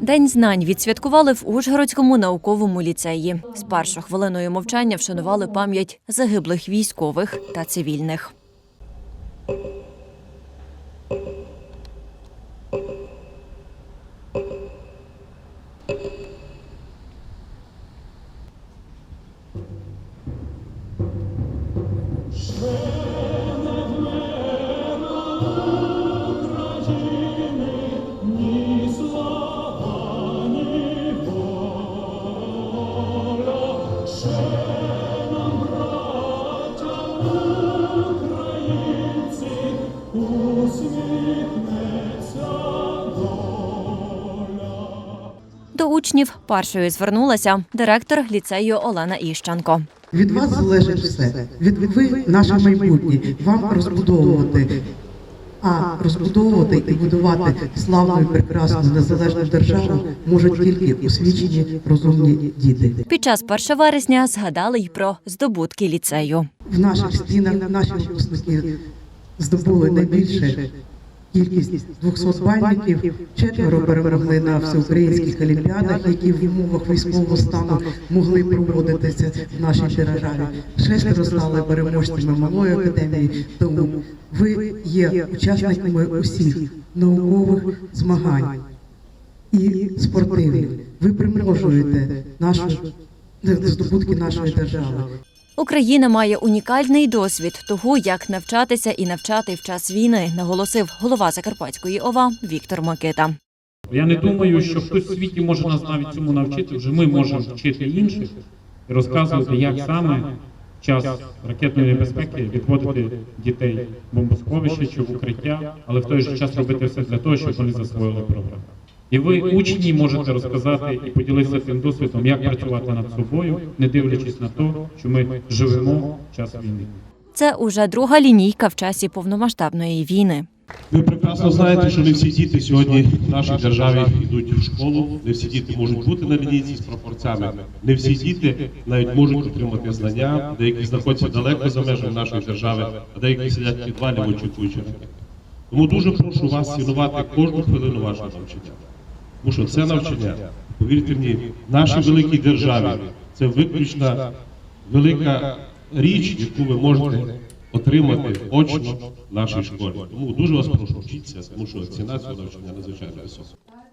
День знань відсвяткували в Ужгородському науковому ліцеї. З першою хвилиною мовчання вшанували пам'ять загиблих військових та цивільних. Учнів першою звернулася директор ліцею Олена Іщенко. Від вас залежить все. Від ви наше майбутнє. Вам розбудовувати. А розбудовувати і будувати славну і прекрасну незалежну державу можуть тільки освічені розумні діти. Під час 1 вересня згадали й про здобутки ліцею. В наших стінах наші випускники здобули найбільше кількість 200 бальників, четверо перемогли на всеукраїнських олімпіадах, які в умовах військового стану могли проводитися в нашій державі. Шестеро стали переможцями малої академії. Тому ви є учасниками усіх наукових змагань і спортивних. Ви примножуєте нашу здобутки нашої держави. Україна має унікальний досвід того, як навчатися і навчати в час війни, наголосив голова Закарпатської ОВА Віктор Микита. Я не думаю, що хтось в світі може нас навіть цьому навчити. Вже ми можемо вчити інших і розказувати, як саме в час ракетної небезпеки відводити дітей в бомбосховище чи в укриття, але в той же час робити все для того, щоб вони засвоїли програму. І ви, учні, можете розказати і поділитися тим досвідом, як працювати над собою, не дивлячись на те, що ми живемо в час війни. Це уже друга лінійка в часі повномасштабної війни. Ви прекрасно знаєте, що не всі діти сьогодні в нашій державі йдуть в школу, не всі діти можуть бути на лінійці з пропорцями, не всі діти навіть можуть отримати знання, деякі знаходяться далеко за межами нашої держави, а деякі сидять в підвалі, очікуючи. Тому дуже прошу вас цінувати кожну хвилину вашого навчання. Тому що це навчання, повірте мені, в нашій великій державі це виключна велика річ, яку ви можете отримати очно в нашій школі. Тому дуже вас прошу вчитися, тому що ціна цього навчання надзвичайно висока.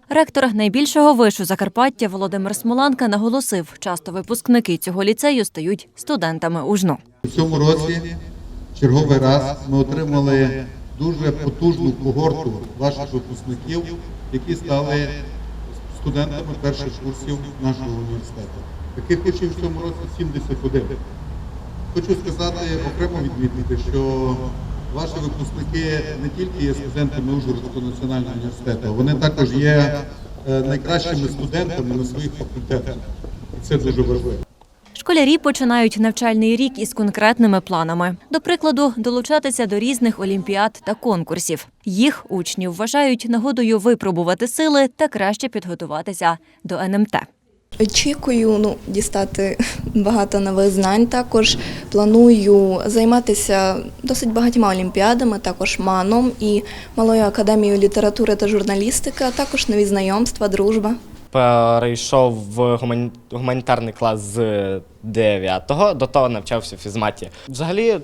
Ректор найбільшого вишу Закарпаття Володимир Смоланка наголосив, часто випускники цього ліцею стають студентами УЖНУ. У цьому році черговий раз ми отримали дуже потужну когорту ваших випускників, які стали студентами перших курсів нашого університету. Таких учнів в цьому році 71. Хочу сказати, окремо відмітити, що ваші випускники не тільки є студентами Ужгородського національного університету, вони також є е, найкращими студентами на своїх факультетах. І це дуже важливо. Школярі починають навчальний рік із конкретними планами. До прикладу, долучатися до різних олімпіад та конкурсів. Їх учнів вважають нагодою випробувати сили та краще підготуватися до НМТ. Очікую ну, дістати багато нових знань. Також планую займатися досить багатьма олімпіадами, також маном і малою академією літератури та журналістики, а також нові знайомства, дружба. Перейшов в гуманітарний клас з 9-го, до того навчався в фізматі. Взагалі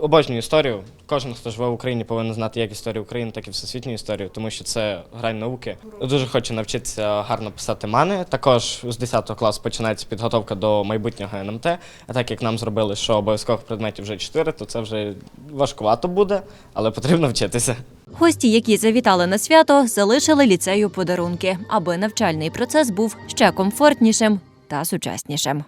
обожнюю історію. Кожен, хто живе в Україні, повинен знати як історію України, так і всесвітню історію, тому що це грань науки. Дуже хочу навчитися гарно писати мани. Також з 10 класу починається підготовка до майбутнього НМТ. А так як нам зробили, що обов'язкових предметів вже 4, то це вже важкувато буде, але потрібно вчитися. Гості, які завітали на свято, залишили ліцею подарунки, аби навчальний процес був ще комфортнішим та сучаснішим.